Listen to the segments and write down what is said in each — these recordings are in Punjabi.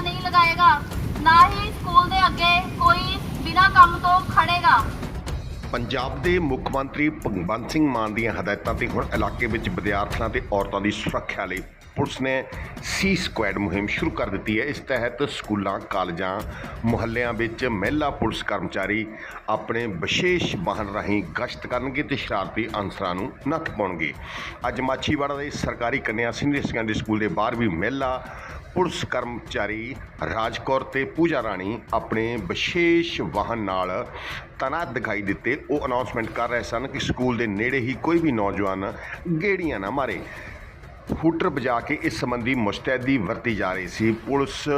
ਧਰਨਾ ਨਹੀਂ ਲਗਾਏਗਾ। ਨਾ ਹੀ ਸਕੂਲ ਦੇ ਅੱਗੇ ਕੋਈ ਬਿਨਾਂ ਕੰਮ ਤੋਂ ਖੜੇਗਾ। ਪੰਜਾਬ ਦੇ ਮੁੱਖ ਮੰਤਰੀ ਭਗਵੰਤ ਸਿੰਘ ਮਾਨ ਦੀਆਂ ਹਦਾਇਤਾਂ ਤੇ ਹੁਣ ਇਲਾਕੇ ਵਿੱਚ ਵਿਦਿਆਰਥੀਆਂ ਤੇ ਔਰਤਾਂ ਦੀ ਸੁਰੱਖਿਆ ਲਈ ਪੁਲਿਸ ਨੇ ਸੀ ਸਕੁਐਡ ਮੁਹਿੰਮ ਸ਼ੁਰੂ ਕਰ ਦਿੱਤੀ ਹੈ। ਇਸ ਤਹਿਤ ਸਕੂਲਾਂ, ਕਾਲਜਾਂ, ਮੁਹੱਲਿਆਂ ਵਿੱਚ ਮਹਿਲਾ ਪੁਲਿਸ ਕਰਮਚਾਰੀ ਆਪਣੇ ਵਿਸ਼ੇਸ਼ ਵਾਹਨ ਰਾਹੀਂ ਗਸ਼ਤ ਕਰਨਗੇ ਤੇ ਸ਼ਰਾਰਤੀ ਅਨਸਰਾਂ ਨੂੰ ਨੱਥ ਪਾਉਣਗੇ। ਅੱਜ ਮਾਛੀਵਾੜਾ ਦੇ ਸਰਕਾਰੀ ਕੰਨਿਆ ਸੀਨੀਅਰ ਸੈਕੰਡਰੀ ਸਕੂਲ ਦੇ ਬਾਹਰ ਵੀ ਮਹਿਲਾ ਪੁਲਿਸ ਕਰਮਚਾਰੀ ਰਾਜਕੌਰ ਤੇ ਪੂਜਾ ਰਾਣੀ ਆਪਣੇ ਵਿਸ਼ੇਸ਼ ਵਾਹਨ ਨਾਲ ਤੈਨਾਤ ਦਿਖਾਈ ਦਿੱਤੇ। ਉਹ ਅਨਾਉਂਸਮੈਂਟ ਕਰ ਰਹੇ ਸਨ ਕਿ ਸਕੂਲ ਦੇ ਨੇੜੇ ਹੀ ਕੋਈ ਵੀ ਨੌਜਵਾਨ ਗੇੜੀਆਂ ਨਾ ਮਾਰੇ। ਹੂਟਰ ਵਜਾ ਕੇ ਇਸ ਸੰਬੰਧੀ ਮੁਸਤੈਦੀ ਵਰਤੀ ਜਾ ਰਹੀ ਸੀ। ਪੁਲਿਸ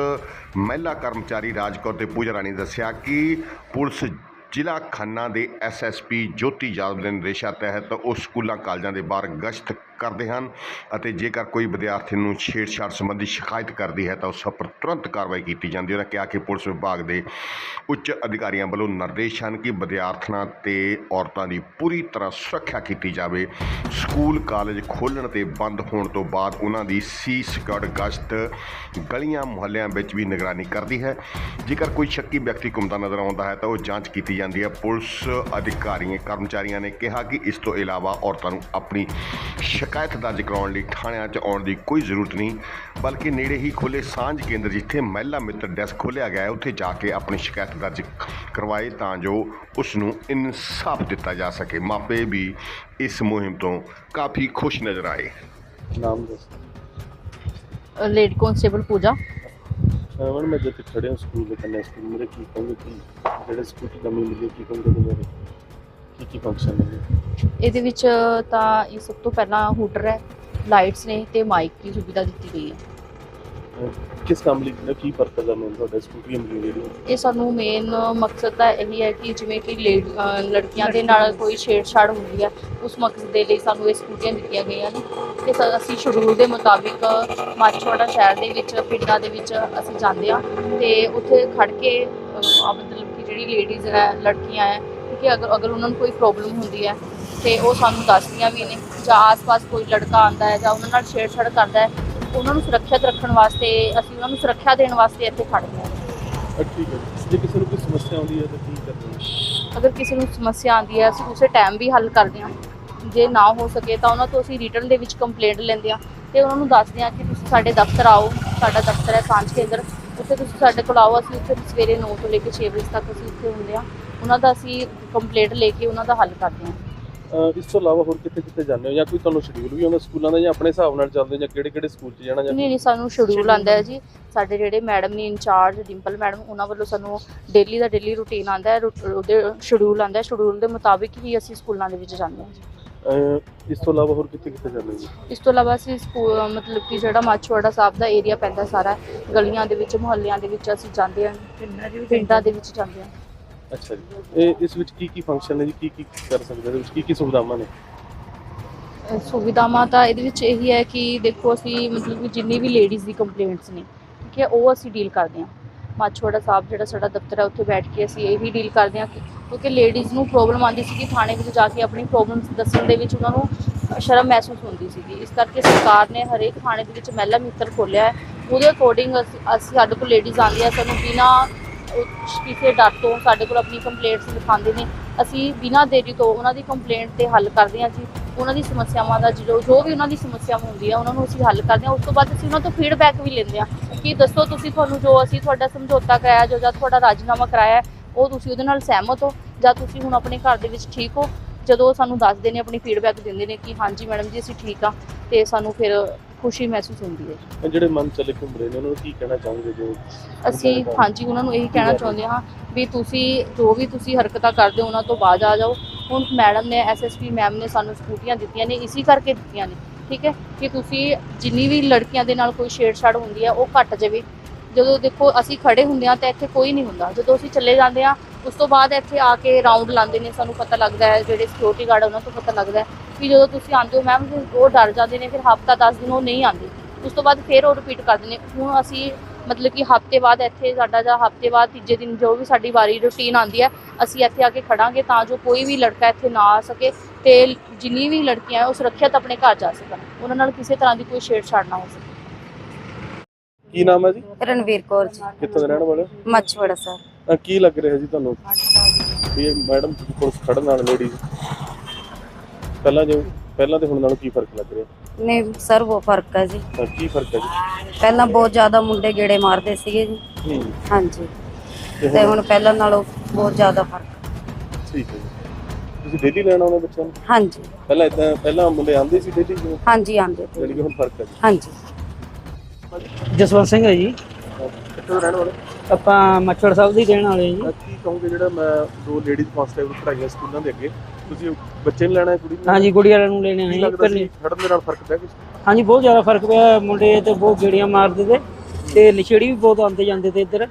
ਮਹਿਲਾ ਕਰਮਚਾਰੀ ਰਾਜਕੌਰ ਤੇ ਪੂਜਾ ਰਾਣੀ ਨੇ ਦੱਸਿਆ ਕਿ ਪੁਲਿਸ ਜ਼ਿਲ੍ਹਾ ਖੰਨਾ ਦੇ ਐਸਐਸਪੀ ਜੋਤੀ ਯਾਦਵ ਦੇ ਨਿਰਦੇਸ਼ਾਂ ਤਹਿਤ ਉਹ ਸਕੂਲਾਂ, ਕਾਲਜਾਂ ਦੇ ਬਾਹਰ ਗਸ਼ਤ ਕਰਦੇ ਹਨ ਅਤੇ ਜੇਕਰ ਕੋਈ ਵਿਦਿਆਰਥੀ ਨੂੰ ਛੇੜਛਾੜ ਸੰਬੰਧੀ ਸ਼ਿਕਾਇਤ ਕਰਦੀ ਹੈ ਤਾਂ ਉਸ ਉੱਪਰ ਤੁਰੰਤ ਕਾਰਵਾਈ ਕੀਤੀ ਜਾਂਦੀ ਹੈ। ਉਹਨਾਂ ਕਿਹਾ ਕਿ ਪੁਲਿਸ ਵਿਭਾਗ ਦੇ ਉੱਚ ਅਧਿਕਾਰੀਆਂ ਵੱਲੋਂ ਨਿਰਦੇਸ਼ ਹਨ ਕਿ ਵਿਦਿਆਰਥਣਾਂ ਤੇ ਔਰਤਾਂ ਦੀ ਪੂਰੀ ਤਰ੍ਹਾਂ ਸੁਰੱਖਿਆ ਕੀਤੀ ਜਾਵੇ। ਸਕੂਲ, ਕਾਲਜ ਖੋਲ੍ਹਣ ਤੇ ਬੰਦ ਹੋਣ ਤੋਂ ਬਾਅਦ ਉਹਨਾਂ ਦੀ ਸੀ ਸਿਕਿਉਰਡ ਗਸ਼ਤ ਗਲੀਆਂ ਮੁਹੱਲਿਆਂ ਵਿੱਚ ਵੀ ਨਿਗਰਾਨੀ ਕਰਦੀ ਹੈ। ਜੇਕਰ ਕੋਈ ਸ਼ੱਕੀ ਵਿਅਕਤੀ ਘੁੰਮਦਾ ਨਜ਼ਰ ਆਉਂਦਾ ਹੈ ਤਾਂ ਉਹ ਜਾਂਚ ਕੀਤੀ ਜਾਂਦੀ ਹੈ। ਪੁਲਿਸ ਅਧਿਕਾਰੀਆਂ, ਕਰਮਚਾਰੀਆਂ ਨੇ ਕਿਹਾ ਕਿ ਇਸ ਤੋਂ ਇਲਾਵਾ ਔਰਤਾਂ ਨੂੰ ਆਪਣੀ ਸ਼ਿਕਾਇਤ ਦਰਜ ਕਰਾਉਣ ਲਈ ਥਾਣਿਆਂ 'ਚ ਆਉਣ ਦੀ ਕੋਈ ਜ਼ਰੂਰਤ ਨਹੀਂ ਬਲਕਿ ਨੇੜੇ ਹੀ ਖੁੱਲੇ ਸਾਂਝ ਕੇਂਦਰ ਜਿੱਥੇ ਮਹਿਲਾ ਮਿੱਤਰ ਡੈਸਕ ਖੋਲ੍ਹਿਆ ਗਿਆ ਹੈ ਉੱਥੇ ਜਾ ਕੇ ਆਪਣੀ ਸ਼ਿਕਾਇਤ ਦਰਜ ਕਰਵਾਏ ਤਾਂ ਜੋ ਉਸ ਨੂੰ ਇਨਸਾਫ ਦਿੱਤਾ ਜਾ ਸਕੇ। ਮਾਪੇ ਵੀ ਇਸ ਮੁਹਿੰਮ ਤੋਂ ਕਾਫੀ ਖੁਸ਼ ਨਜ਼ਰ ਆਏ। ਨਾਮ ਦੱਸ। ਲੇਡੀ ਕਨਸਟੇਬਲ ਪੂਜਾ। ਮੈਡਮ ਮੈਂ ਜਿੱਥੇ ਖੜੇ ਹਾਂ ਸਕੂਲ ਦੇ ਕੰਨੇ ਸਕੂਲ ਮੇਰੇ ਕੀ ਕਹੋਗੇ ਕਿ ਜਿਹੜੇ ਸਕੂਲ ਦੀ ਕਮੀ ਮਿਲੀ ਹੈ, ਕੀ ਕਹੋਗੇ ਬਾਰੇ ਕੀ ਕੀ ਫੰਕਸ਼ਨ ਹੈ? ਇਹਦੇ ਵਿੱਚ ਤਾਂ ਇਹ ਸਭ ਤੋਂ ਪਹਿਲਾਂ ਹੂਟਰ ਹੈ ਲਾਈਟਸ ਨੇ ਤੇ ਮਾਈਕ ਦੀ ਸੁਵਿਧਾ ਦਿੱਤੀ ਗਈ ਹੈ। ਅਹ ਕਿਸ ਕੰਮ ਲਈ ਜਿਹੜਾ ਕੀ ਪਰਪਸ ਹੈ ਮੈਨੂੰ ਤੁਹਾਡਾ ਸਕੂਲ ਦੀ ਅਮਲੀ ਜਿਹੜੀ ਇਹ ਸਾਨੂੰ ਮੇਨ ਮਕਸਦ ਤਾਂ ਇਹੀ ਹੈ ਕਿ ਜਿਵੇਂ ਕਿ ਲੇਡ- ਅਹ ਲੜਕੀਆਂ ਦੇ ਨਾਲ ਕੋਈ ਛੇੜਛਾੜ ਹੁੰਦੀ ਹੈ ਉਸ ਮਕਸਦ ਦੇ ਲਈ ਸਾਨੂੰ ਇਹ ਸਕੂਟੀਆਂ ਦਿੱਤੀਆਂ ਗਈਆਂ ਨੇ। ਤੇ ਸ- ਅਸੀਂ ਸ਼ਡਿਊਲ ਦੇ ਮੁਤਾਬਿਕ ਮਾਛੋੜਾ ਸ਼ਹਿਰ ਦੇ ਵਿੱਚ ਪਿੰਡਾਂ ਦੇ ਵਿੱਚ ਅਸੀਂ ਜਾਂਦੇ ਹਾਂ ਤੇ ਉੱਥੇ ਖੜ ਕੇ ਅਹ, ਆ ਮਤਲਬ ਕਿ ਜਿਹੜੀ ਲੇਡੀਜ਼ ਹੈ ਲੜਕੀਆਂ ਹੈ ਕਿ ਅਗਰ ਅਗਰ ਉਹਨਾਂ ਨੂੰ ਕੋਈ ਪ੍ਰੋਬਲਮ ਹੁੰਦੀ ਹੈ ਤੇ ਉਹ ਸਾਨੂੰ ਦੱਸਦੀਆਂ ਵੀ ਨੇ ਜਾਂ ਆਸ-ਪਾਸ ਕੋਈ ਲੜਕਾ ਆਂਦਾ ਹੈ ਜਾਂ ਉਹਨਾਂ ਨਾਲ ਛੇੜਛਾੜ ਕਰਦਾ ਹੈ ਉਹਨਾਂ ਨੂੰ ਸੁਰੱਖਿਅਤ ਰੱਖਣ ਵਾਸਤੇ ਅਸੀਂ ਉਹਨਾਂ ਨੂੰ ਸੁਰੱਖਿਆ ਦੇਣ ਵਾਸਤੇ ਇੱਥੇ ਖੜ੍ਹਦੇ ਹਾਂ। ਅਹ ਠੀਕ ਹੈ ਜੀ। ਜੇ ਕਿਸੇ ਨੂੰ ਕੋਈ ਸਮੱਸਿਆ ਆਉਂਦੀ ਹੈ ਤਾਂ ਕੀ ਕਰਦੇ ਹੋ? ਅਗਰ ਕਿਸੇ ਨੂੰ ਸਮੱਸਿਆ ਆਉਂਦੀ ਹੈ ਅਸੀਂ ਉਸੇ ਟਾਈਮ ਵੀ ਹੱਲ ਕਰਦੇ ਹਾਂ। ਜੇ ਨਾ ਹੋ ਸਕੇ ਤਾਂ ਉਹਨਾਂ ਤੋਂ ਅਸੀਂ ਰਿਟਰਨ ਦੇ ਵਿੱਚ ਕੰਪਲੇਂਟ ਲੈਂਦੇ ਹਾਂ ਤੇ ਉਹਨਾਂ ਨੂੰ ਦੱਸਦੇ ਹਾਂ ਕਿ ਤੁਸੀਂ ਸਾਡੇ ਦਫ਼ਤਰ ਆਓ ਸਾਡਾ ਦਫ਼ਤਰ ਹੈ ਸਾਂਝ ਕੇਂਦਰ। ਉੱਥੇ ਤੁਸੀਂ ਸਾਡੇ ਕੋਲ ਆਓ ਅਸੀਂ ਉੱਥੇ ਸਵੇਰੇ 9 ਤੋਂ ਲੈ ਕੇ 6 ਵਜੇ ਤੱਕ ਅਸੀਂ ਉੱਥੇ ਹੁੰਦੇ ਹਾਂ। ਉਹਨਾਂ ਦਾ ਅਸੀਂ ਕੰਪਲੇਂਟ ਲੈ ਕੇ ਉਹਨਾਂ ਦਾ ਹੱਲ ਕਰਦੇ ਹਾਂ। ਅਹ ਇਸ ਤੋਂ ਇਲਾਵਾ ਹੋਰ ਕਿੱਥੇ ਕਿੱਥੇ ਜਾਂਦੇ ਹੋ? ਜਾਂ ਕੋਈ ਤੁਹਾਨੂੰ ਸ਼ਡਿਊਲ ਵੀ ਆਉਂਦਾ ਸਕੂਲਾਂ ਦਾ ਜਾਂ ਆਪਣੇ ਹਿਸਾਬ ਨਾਲ ਚੱਲਦੇ ਹੋ ਜਾਂ ਕਿਹੜੇ ਕਿਹੜੇ ਸਕੂਲ 'ਚ ਜਾਣਾ ਜਾਂ ਨਹੀਂ ਨਹੀਂ ਸਾਨੂੰ ਸ਼ਡਿਊਲ ਆਂਦਾ ਹੈ ਜੀ। ਸਾਡੇ ਜਿਹੜੇ ਮੈਡਮ ਨੇ ਇੰਚਾਰਜ ਡਿੰਪਲ ਮੈਡਮ ਉਹਨਾਂ ਵੱਲੋਂ ਸਾਨੂੰ ਡੇਲੀ ਦਾ ਡੇਲੀ ਰੂਟੀਨ ਆਂਦਾ ਹੈ। ਰੁ- ਉਹਦੇ ਸ਼ਡਿਊਲ ਆਂਦਾ ਹੈ। ਸ਼ਡਿਊਲ ਦੇ ਮੁਤਾਬਿਕ ਹੀ ਅਸੀਂ ਸਕੂਲਾਂ ਦੇ ਵਿੱਚ ਜਾਂਦੇ ਹਾਂ ਜੀ। ਇਸ ਤੋਂ ਇਲਾਵਾ ਹੋਰ ਕਿੱਥੇ ਕਿੱਥੇ ਜਾਂਦੇ ਹੋ ਜੀ? ਇਸ ਤੋਂ ਇਲਾਵਾ ਅਸੀਂ ਸਕੂਲ ਮਤਲਬ ਕਿ ਜਿਹੜਾ ਮਾਛੋੜਾ ਸਾਹਿਬ ਦਾ ਏਰੀਆ ਪੈਂਦਾ ਸਾਰਾ ਗਲੀਆਂ ਦੇ ਵਿੱਚ ਮੁਹੱਲਿਆਂ ਦੇ ਵਿੱਚ ਅਸੀਂ ਜਾਂਦੇ ਹਾਂ। ਪਿੰਡਾਂ ਦੇ ਵਿੱਚ ਜਾਂਦੇ ਹਾਂ। ਅੱਛਾ ਜੀ। ਇਹ ਇਸ ਵਿੱਚ ਕੀ ਕੀ ਫੰਕਸ਼ਨ ਨੇ ਜੀ? ਕੀ ਕੀ ਕਰ ਸਕਦੇ ਹੋ ਵਿੱਚ ਕੀ ਕੀ ਸੁਵਿਧਾਵਾਂ ਨੇ? ਸੁਵਿਧਾਵਾਂ ਤਾਂ ਇਹਦੇ ਵਿੱਚ ਇਹੀ ਹੈ ਕਿ ਦੇਖੋ ਅਸੀਂ ਮਤਲਬ ਕਿ ਜਿੰਨੀ ਵੀ ਲੇਡੀਜ਼ ਦੀ ਕੰਪਲੇਂਟਸ ਨੇ ਠੀਕ ਹੈ ਉਹ ਅਸੀਂ ਡੀਲ ਕਰਦੇ ਹਾਂ। ਮਾਛੋੜਾ ਸਾਹਿਬ ਜਿਹੜਾ ਸਾਡਾ ਦਫ਼ਤਰ ਹੈ, ਉੱਥੇ ਬੈਠ ਕੇ ਅਸੀਂ ਇਹੀ ਡੀਲ ਕਰਦੇ ਹਾਂ ਕਿ ਕਿਉਂਕਿ ਲੇਡੀਜ਼ ਨੂੰ ਪ੍ਰੋਬਲਮ ਆਉਂਦੀ ਸੀ ਕਿ ਥਾਣੇ ਵਿੱਚ ਜਾ ਕੇ ਆਪਣੀ ਪ੍ਰੋਬਲਮਸ ਦੱਸਣ ਦੇ ਵਿੱਚ ਉਹਨਾਂ ਨੂੰ ਸ਼ਰਮ ਮਹਿਸੂਸ ਹੁੰਦੀ ਸੀਗੀ। ਇਸ ਕਰਕੇ ਸਰਕਾਰ ਨੇ ਹਰੇਕ ਥਾਣੇ ਦੇ ਵਿੱਚ ਮਹਿਲਾ ਮਿੱਤਰ ਖੋਲ੍ਹਿਆ ਹੈ। ਉਹਦੇ ਅਕੋਰਡਿੰਗ ਅਸੀਂ ਸਾਡੇ ਕੋਲ ਲੇਡੀਜ਼ ਆਉਂਦੀਆਂ ਸਾਨੂੰ ਬਿਨਾਂ ਕਿਸੇ ਡਰ ਤੋਂ ਸਾਡੇ ਕੋਲ ਆਪਣੀ ਕੰਪਲੇਂਟਸ ਲਿਖਾਉਂਦੇ ਨੇ। ਅਸੀਂ ਬਿਨਾਂ ਦੇਰੀ ਤੋਂ ਉਹਨਾਂ ਦੀ ਕੰਪਲੇਂਟ ਤੇ ਹੱਲ ਕਰਦੇ ਹਾਂ ਜੀ। ਉਹਨਾਂ ਦੀ ਸਮੱਸਿਆਵਾਂ ਦਾ ਜੋ ਜੋ ਵੀ ਉਹਨਾਂ ਦੀ ਸਮੱਸਿਆਵਾਂ ਹੁੰਦੀਆਂ, ਉਹਨਾਂ ਨੂੰ ਅਸੀਂ ਹੱਲ ਕਰਦੇ ਹਾਂ। ਉਸ ਤੋਂ ਬਾਅਦ ਅਸੀਂ ਉਹਨਾਂ ਤੋਂ ਫੀਡਬੈਕ ਵੀ ਲੈਂਦੇ ਹਾਂ। ਕਿ ਦੱਸੋ ਤੁਸੀਂ ਤੁਹਾਨੂੰ ਜੋ ਅਸੀਂ ਤੁਹਾਡਾ ਸਮਝੌਤਾ ਕਰਾਇਆ ਜੋ ਜਾਂ ਤੁਹਾਡਾ ਰਾਜੀਨਾਮਾ ਕਰਾਇਆ ਉਹ ਤੁਸੀਂ ਉਹਦੇ ਨਾਲ ਸਹਿਮਤ ਹੋ? ਜਾਂ ਤੁਸੀਂ ਹੁਣ ਆਪਣੇ ਘਰ ਦੇ ਵਿੱਚ ਠੀਕ ਹੋ? ਜਦੋਂ ਉਹ ਸਾਨੂੰ ਦੱਸਦੇ ਨੇ ਆਪਣੀ ਫੀਡਬੈਕ ਦਿੰਦੇ ਨੇ ਕਿ ਹਾਂਜੀ ਮੈਡਮ ਜੀ ਅਸੀਂ ਠੀਕ ਆ ਤੇ ਸਾਨੂੰ ਫਿਰ ਖੁਸ਼ੀ ਮਹਿਸੂਸ ਹੁੰਦੀ ਹੈ ਜਿਹੜੇ ਮਨ ਚਲੇ ਘੁੰਮ ਰਹੇ ਨੇ ਉਹਨਾਂ ਨੂੰ ਕੀ ਕਹਿਣਾ ਚਾਹੋਗੇ ਜੋ ਅਸੀਂ ਹਾਂਜੀ ਉਹਨਾਂ ਨੂੰ ਇਹੀ ਕਹਿਣਾ ਚਾਹੁੰਦੇ ਹਾਂ ਵੀ ਤੁਸੀਂ ਜੋ ਵੀ ਤੁਸੀਂ ਹਰਕਤਾਂ ਕਰਦੇ ਹੋ ਉਹਨਾਂ ਤੋਂ ਬਾਜ ਆ ਜਾਓ। ਹੁਣ ਮੈਡਮ ਨੇ ਐਸਐਸਪੀ ਮੈਮ ਨੇ ਸਾਨੂੰ ਸਕੂਟੀਆਂ ਦਿੱਤੀਆਂ ਨੇ ਇਸੇ ਕਰਕੇ ਦਿੱਤੀਆਂ ਨੇ। ਠੀਕ ਹੈ ਕਿ ਤੁਸੀਂ ਜਿੰਨੀ ਵੀ ਲੜਕੀਆਂ ਦੇ ਨਾਲ ਕੋਈ ਛੇੜਛਾੜ ਹੁੰਦੀ ਹੈ ਉਹ ਘਟ ਜਾਵੇ। ਜਦੋਂ ਦੇਖੋ ਅਸੀਂ ਖੜੇ ਹੁੰਦੇ ਹਾਂ ਤਾਂ ਇੱਥੇ ਕੋਈ ਨਹੀਂ ਹੁੰਦਾ। ਜਦੋਂ ਅਸੀਂ ਚੱਲੇ ਜਾਂਦੇ ਹਾਂ, ਉਸ ਤੋਂ ਬਾਅਦ ਇੱਥੇ ਆ ਕੇ ਰਾਉਂਡ ਲਾਉਂਦੇ ਨੇ, ਸਾਨੂੰ ਪਤਾ ਲੱਗਦਾ ਹੈ ਜਿਹੜੇ ਸਿਕਿਉਰਿਟੀ ਗਾਰਡ ਉਹਨਾਂ ਤੋਂ ਪਤਾ ਲੱਗਦਾ ਕਿ ਜਦੋਂ ਤੁਸੀਂ ਆਉਂਦੇ ਹੋ ਮੈਮ ਉਹ ਡਰ ਜਾਂਦੇ ਨੇ, ਫਿਰ ਹਫਤਾ 10 ਦਿਨ ਉਹ ਨਹੀਂ ਆਉਂਦੇ। ਉਸ ਤੋਂ ਬਾਅਦ ਫਿਰ ਉਹ ਰਿਪੀਟ ਕਰਦੇ ਨੇ। ਹੁਣ ਅਸੀਂ ਮਤਲਬ ਕਿ ਹਫ਼ਤੇ ਬਾਅਦ ਇੱਥੇ ਸਾਡਾ ਜਾਂ ਹਫ਼ਤੇ ਬਾਅਦ ਤੀਜੇ ਦਿਨ ਜੋ ਵੀ ਸਾਡੀ ਵਾਰੀ ਰੁਟੀਨ ਆਉਂਦੀ ਹੈ, ਅਸੀਂ ਇੱਥੇ ਆ ਕੇ ਖੜਾਂਗੇ ਤਾਂ ਜੋ ਕੋਈ ਵੀ ਲੜਕਾ ਇੱਥੇ ਨਾ ਆ ਸਕੇ। ਤੇ ਜਿੰਨੀ ਵੀ ਲੜਕੀਆਂ ਉਹ ਸੁਰੱਖਿਅਤ ਆਪਣੇ ਘਰ ਜਾ ਸਕਣ। ਉਹਨਾਂ ਨਾਲ ਕਿਸੇ ਤਰ੍ਹਾਂ ਦੀ ਕੋਈ ਛੇੜਛਾੜ ਨਾ ਹੋ ਸਕੇ। ਕੀ ਨਾਮ ਹੈ ਜੀ? ਰਣਵੀਰ ਕੌਰ ਜੀ। ਕਿੱਥੋਂ ਦੇ ਰਹਿਣ ਵਾਲੇ ਹੋ? ਮੱਛਵੜਾ ਸਰ। ਅਹ ਕੀ ਲੱਗ ਰਿਹਾ ਜੀ ਤੁਹਾਨੂੰ? ਵੀ ਇਹ ਮੈਡਮ ਪੁਲਿਸ ਖੜਨ ਨਾਲ ਲੇਡੀਜ਼ ਪਹਿਲਾਂ ਜੋ ਪਹਿਲਾਂ ਤੇ ਹੁਣ ਨਾਲੋਂ ਕੀ ਫ਼ਰਕ ਲੱਗ ਰਿਹਾ? ਨਹੀਂ ਸਰ ਉਹ ਫ਼ਰਕ ਹੈ ਜੀ। ਤਾਂ ਕੀ ਫ਼ਰਕ ਹੈ ਜੀ? ਪਹਿਲਾਂ ਬਹੁਤ ਜ਼ਿਆਦਾ ਮੁੰਡੇ ਗੇੜੇ ਮਾਰਦੇ ਸੀਗੇ ਜੀ। ਹੂੰ। ਹਾਂਜੀ। ਤੇ ਹੁਣ? ਹੁਣ ਪਹਿਲਾਂ ਨਾਲੋਂ ਬਹੁਤ ਜ਼ਿਆਦਾ ਫ਼ਰਕ। ਠੀਕ ਹੈ ਜੀ। ਤੁਸੀਂ ਡੇਲੀ ਲੈਣ ਆਉਂਦੇ ਬੱਚਿਆਂ ਨੂੰ? ਹਾਂਜੀ। ਪਹਿਲਾਂ ਇਦਾਂ ਪਹਿਲਾਂ ਮੁੰਡੇ ਆਉਂਦੇ ਸੀ ਡੇਲੀ ਜਿਵੇਂ ਹਾਂਜੀ ਆਂਦੇ ਤੇ ਕਿ ਹੁਣ ਫ਼ਰਕ ਹੈ ਜੀ। ਹਾਂਜੀ। ਜਸਵੰਤ ਸਿੰਘ ਹੈ ਜੀ। ਕਿੱਥੇ ਰਹਿਣ ਵਾਲੇ? ਆਪਾਂ ਮੱਛੜ ਸਾਹਿਬ ਦੀ ਰਹਿਣ ਵਾਲੇ ਜੀ। ਅਹ ਕੀ ਕਹੋਗੇ ਜਿਹੜਾ ਮੈਂ ਦੋ ਲੇਡੀਜ਼ ਕਾਂਸਟੇਬਲ ਪੜਾਈਆਂ ਸਕੂਲਾਂ ਦੇ ਅੱਗੇ ਤੁਸੀਂ ਬੱਚੇ ਨੂੰ ਲੈਣਾ ਹੈ ਕੁੜੀ ਨੂੰ ਹਾਂਜੀ ਗੁੜੀ ਵਾਲਿਆਂ ਨੂੰ ਲੈਣੇ ਕੀ ਆਏ ਲੱਗਦਾ ਸੀ ਖੜਨ ਦੇ ਨਾਲ ਫ਼ਰਕ ਪਿਆ ਕੁਝ ਹਾਂਜੀ ਬਹੁਤ ਜ਼ਿਆਦਾ ਫ਼ਰਕ ਪਿਆ ਮੁੰਡੇ ਤੇ ਬਹੁਤ ਗੇੜੀਆਂ ਮਾਰਦੇ ਤੇ ਤੇ ਲਿਛੜੀ ਵੀ ਬਹੁਤ ਆਉਂਦੇ ਜਾਂਦੇ ਤੇ ਇੱਧਰ।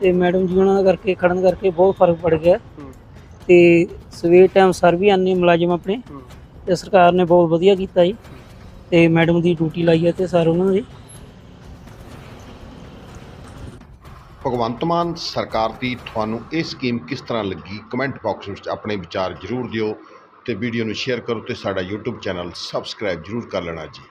ਤੇ ਮੈਡਮ ਜੀ ਉਹਨਾਂ ਦਾ ਕਰਕੇ ਖੜਨ ਕਰਕੇ ਬਹੁਤ ਫ਼ਰਕ ਪੜ ਗਿਆ। ਹੂੰ। ਤੇ ਸਵੇਰ ਟਾਈਮ ਸਰ ਵੀ ਆਨੇ ਮੁਲਾਜ਼ਮ ਆਪਣੇ। ਹੂੰ। ਤੇ ਸਰਕਾਰ ਨੇ ਬਹੁਤ ਵਧੀਆ ਕੀਤਾ ਜੀ। ਤੇ ਮੈਡਮ ਦੀ ਡਿਊਟੀ ਲਾਈ ਹੈ ਤੇ ਸਰ ਉਹਨਾਂ ਦੀ। ਭਗਵੰਤ ਮਾਨ ਸਰਕਾਰ ਦੀ ਤੁਹਾਨੂੰ ਇਹ ਸਕੀਮ ਕਿਸ ਤਰ੍ਹਾਂ ਲੱਗੀ? ਕਮੈਂਟ ਬਾਕਸ ਵਿੱਚ ਆਪਣੇ ਵਿਚਾਰ ਜ਼ਰੂਰ ਦਿਓ ਤੇ ਵੀਡੀਓ ਨੂੰ ਸ਼ੇਅਰ ਕਰੋ ਤੇ ਸਾਡਾ YouTube ਚੈਨਲ ਸਬਸਕ੍ਰਾਈਬ ਜ਼ਰੂਰ ਕਰ ਲੈਣਾ ਜੀ।